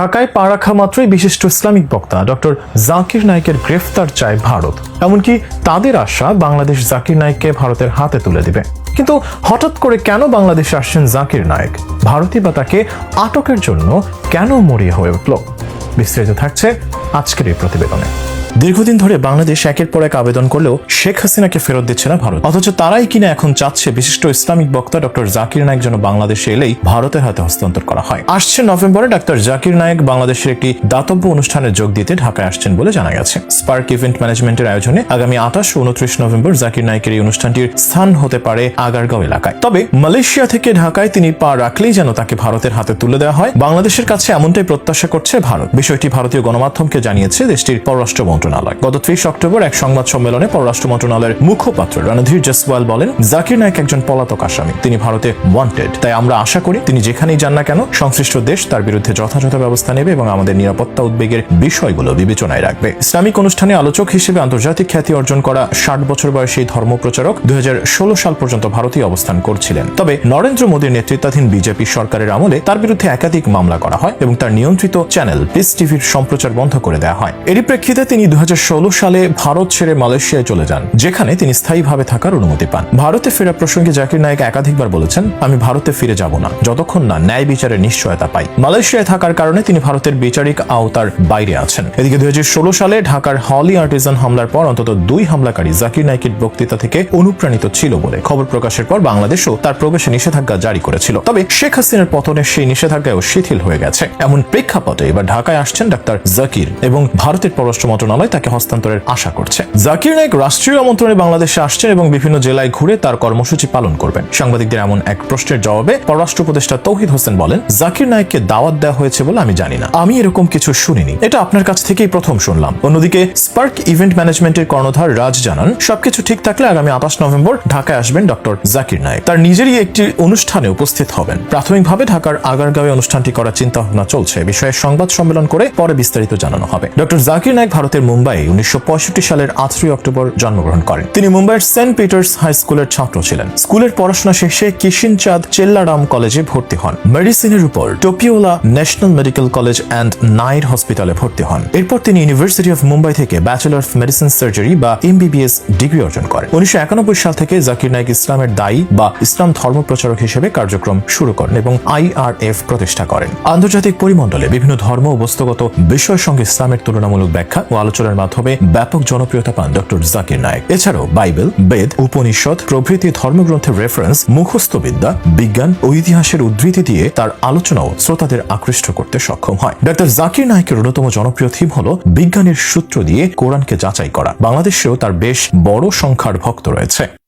ঢাকায় পা রাখা মাত্রই বিশিষ্ট ইসলামিক বক্তা ডক্টর জাকির নায়কের গ্রেফতার চায় ভারত। এমনকি তাদের আশা বাংলাদেশ জাকির নায়ককে ভারতের হাতে তুলে দিবে। কিন্তু হঠাৎ করে কেন বাংলাদেশে আসছেন জাকির নায়ক? ভারতী বা তাকে আটকের জন্য কেন মরিয়া হয়ে উঠল? বিস্তারিত থাকছে আজকের এই প্রতিবেদনে। দীর্ঘদিন ধরে বাংলাদেশ একের পর এক আবেদন করলেও শেখ হাসিনাকে ফেরত দিচ্ছে না ভারত। অথচ তারাই কিনা এখন চাচ্ছে বিশিষ্ট ইসলামিক বক্তা ডক্টর জাকির নায়ক যেন বাংলাদেশে এলেই ভারতের হাতে হস্তান্তর করা হয়। আসছে নভেম্বরে ডক্টর জাকির নায়ক বাংলাদেশের একটি দাতব্য অনুষ্ঠানে যোগ দিতে ঢাকায় আসছেন বলে জানা গেছে। স্পার্ক ইভেন্ট ম্যানেজমেন্টের আয়োজনে আগামী আঠাশ ও উনত্রিশ নভেম্বর জাকির নায়কের এই অনুষ্ঠানটির স্থান হতে পারে আগারগাঁও এলাকায়। তবে মালয়েশিয়া থেকে ঢাকায় তিনি পা রাখলেই যেন তাকে ভারতের হাতে তুলে দেওয়া হয়। বাংলাদেশের কাছে এমনটাই প্রত্যাশা করছে ভারত। বিষয়টি ভারতীয় গণমাধ্যমকে জানিয়েছে দেশটির পররাষ্ট্র মন্ত্রণালয়। গত ত্রিশ অক্টোবর এক সংবাদ সম্মেলনে পররাষ্ট্র মন্ত্রণালয়ের মুখপাত্র রণধীর জসওয়াল বলেন, জাকির নায়ক একজন পলাতক আসামি। তিনি ভারতে ওয়ান্টেড তাই আমরা আশা করি তিনি যেখানেই যান না কেন, সংশ্লিষ্ট দেশ তার বিরুদ্ধে যথাযথ ব্যবস্থা নেবে এবং আমাদের নিরাপত্তা উদ্বেগের বিষয়গুলো বিবেচনায় রাখবে। ইসলামিক অনুষ্ঠানে আলোচক হিসেবে আন্তর্জাতিক খ্যাতি অর্জন করা ষাট বছর বয়সী ধর্মপ্রচারক দু হাজার ষোলো সাল পর্যন্ত ভারতীয় অবস্থান করছিলেন। তবে নরেন্দ্র মোদীর নেতৃত্বাধীন বিজেপি সরকারের আমলে তার বিরুদ্ধে একাধিক মামলা করা হয় এবং তার নিয়ন্ত্রিত চ্যানেল পিস টিভির সম্প্রচার বন্ধ করে দেওয়া হয়। এরই প্রেক্ষিতে তিনি দু হাজার ষোলো সালে ভারত ছেড়ে মালয়েশিয়ায় চলে যান, যেখানে তিনি স্থায়ীভাবে থাকার অনুমতি পান। ভারতে ফেরা প্রসঙ্গে জাকির নায়ক একাধিকবার বলেছেন, আমি ভারতে ফিরে যাব না, যতক্ষণ না ন্যায় বিচারের নিশ্চয়তা পাই। মালয়েশিয়ায় থাকার কারণে তিনি ভারতের বিচারিক আওতার বাইরে আছেন। এদিকে দুই হাজার ষোলো সালে ঢাকার হলি আর্টিজান হামলার পর অন্তত দুই হামলাকারী জাকির নাইকের বক্তৃতা থেকে অনুপ্রাণিত ছিল বলে খবর প্রকাশের পর বাংলাদেশও তার প্রবেশে নিষেধাজ্ঞা জারি করেছিল। তবে শেখ হাসিনার পতনে সেই নিষেধাজ্ঞাও শিথিল হয়ে গেছে। এমন প্রেক্ষাপটে এবার ঢাকায় আসছেন ডাক্তার জাকির এবং ভারতের পররাষ্ট্র মন্ত্রণালয় তাকে হস্তান্তরের আশা করছে। জাকির নায়ক রাষ্ট্রীয় আমন্ত্রণে বাংলাদেশে আসছেন এবং বিভিন্ন জেলায় ঘুরে তার কর্মসূচি পালন করবেন। সাংবাদিকদের এমন এক প্রশ্নের জবাবে পররাষ্ট্র উপদেষ্টা তৌহিদ হোসেন বলেন, জাকির নায়ককে দাওয়াত দেওয়া হয়েছে বলে আমি জানি না। আমি এরকম কিছু শুনিনি। এটা আপনার কাছ থেকেই প্রথম শুনলাম। অন্যদিকে স্পার্ক ইভেন্ট ম্যানেজমেন্টের কর্ণধার রাজ জানান, সবকিছু ঠিক থাকলে আগামী আঠাশ নভেম্বর ঢাকায় আসবেন ডক্টর জাকির নায়ক। তার নিজেরই একটি অনুষ্ঠানে উপস্থিত হবেন। প্রাথমিকভাবে ঢাকার আগারগাঁওয়ে অনুষ্ঠানটি করার চিন্তা ভাবনা চলছে বিষয়ে সংবাদ সম্মেলন করে পরে বিস্তারিত জানানো হবে। ডক্টর জাকির নায়ক ভারতের মুম্বাই উনিশশো পঁয়ষট্টি সালের আটই অক্টোবর জন্মগ্রহণ করেন। তিনি মুম্বাইয়ের সেন্ট পিটার্স হাই স্কুলের ছাত্র ছিলেন। স্কুলের পড়াশোনা শেষে কিশিন চাঁদ চেল্লারাম কলেজে ভর্তি হন। মেডিসিনের উপর Topiwala national medical college and Nair হসপিটালে ভর্তি হন। এরপর তিনি ইউনিভার্সিটি অফ মুম্বাই থেকে ব্যাচেলর অফ মেডিসিন সার্জারি বা এমবিবিএস ডিগ্রি অর্জন করেন। উনিশশো একানব্বই সাল থেকে জাকির নাইক ইসলামের দায়ী বা ইসলাম ধর্ম প্রচারক হিসেবে কার্যক্রম শুরু করেন এবং আইআরএফ প্রতিষ্ঠা করেন। আন্তর্জাতিক পরিমণ্ডলে বিভিন্ন ধর্ম ও বস্তুগত বিষয়ের সঙ্গে ইসলামের তুলনামূলক ব্যাখ্যা ও আলোচনার মাধ্যমে ব্যাপক জনপ্রিয়তা পান ডক্টর জাকির নায়ক। এছাড়াও বাইবেল, বেদ, উপনিষদ, প্রভৃতি ধর্মগ্রন্থের রেফারেন্স মুখস্থবিদ্যা, বিজ্ঞান ও ইতিহাসের উদ্ধৃতি দিয়ে তার আলোচনাও শ্রোতাদের আকৃষ্ট করতে সক্ষম হয়। ডক্টর জাকির নায়কের অন্যতম জনপ্রিয় থিম হল বিজ্ঞানের সূত্র দিয়ে কোরআনকে যাচাই করা। বাংলাদেশেও তার বেশ বড় সংখ্যার ভক্ত রয়েছে।